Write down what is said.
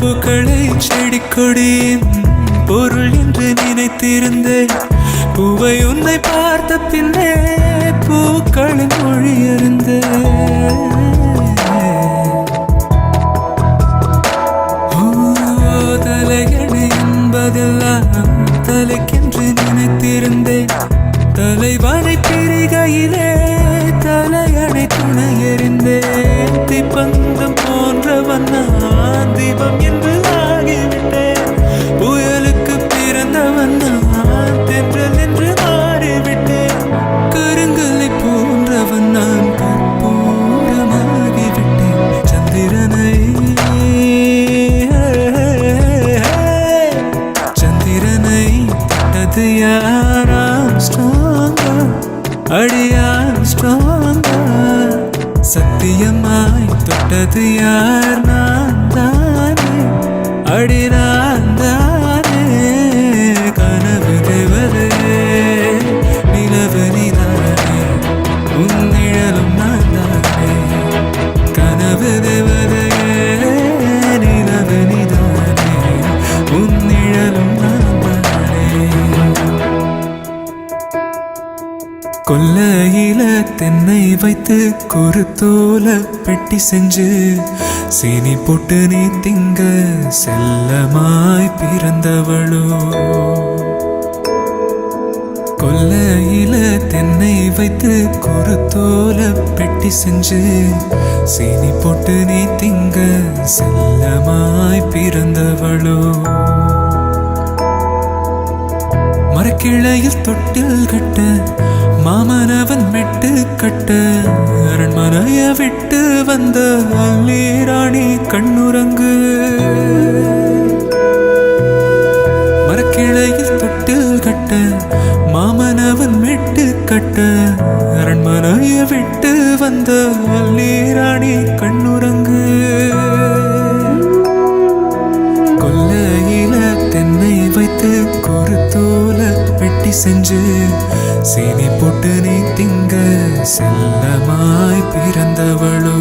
பூக்களை செடி கொடியின் பொருள் என்று நினைத்திருந்தேன். பூவை உன்னை பார்த்த பின்னே பூக்களின் மொழி அறிந்தேன். ஓ, என்பதெல்லாம் தலைக்கு தெய்வம் என்று ஆகிவிட்டேன். புயலுக்கு பிறந்தவன் நான் தென்றல் என்று மாறிவிட்டேன். கருங்கலை போன்றவன் நான் கற்பூரமாகிவிட்டேன். சந்திரனை சந்திரனை தொட்டது யாராம் ஸ்ட்ராங்கா? அடியான் ஸ்ட்ராங்கா? சத்தியமாய் தொட்டது யார்? நான் தான். அடி நான் தானே கனவு தேவதே நிலவு நீதானே உன் நிழலும் நான் தானே கனவு தேவதே நிலவு நீதானே உன் நிழலும் நான் தானே. கொல்லையில தென்னை வைத்து குருத்தோல பெட்டி செஞ்சு சீனி போட்டு நீ திங்க செல்லமாய் பிறந்தவளோ. கொல்லையில தென்னை வைத்து குறுத்தோல பெட்டி செஞ்சு சீனி போட்டு நீ திங்க செல்லமாய் பிறந்தவளோ. மரக்கிளையில் தொட்டில் கட்ட மாமனவன் மெட்டு கட்ட அரண்மனைய விட்டு வந்த அல்லீராணி கண்ணுரங்கு மரக்கிளையில் தொட்டில் கட்ட மாமனவன் மெட்டு கட்ட அரண்மனைய விட்டு வந்த அல்லீராணி கண்ணுரங்கு கொல்லையில தென்னை வைத்து கொரு குருத்தோல வெட்டி செஞ்சு சீனி போட்டு நீ திங்க செல்லமாய் பிறந்தவளோ.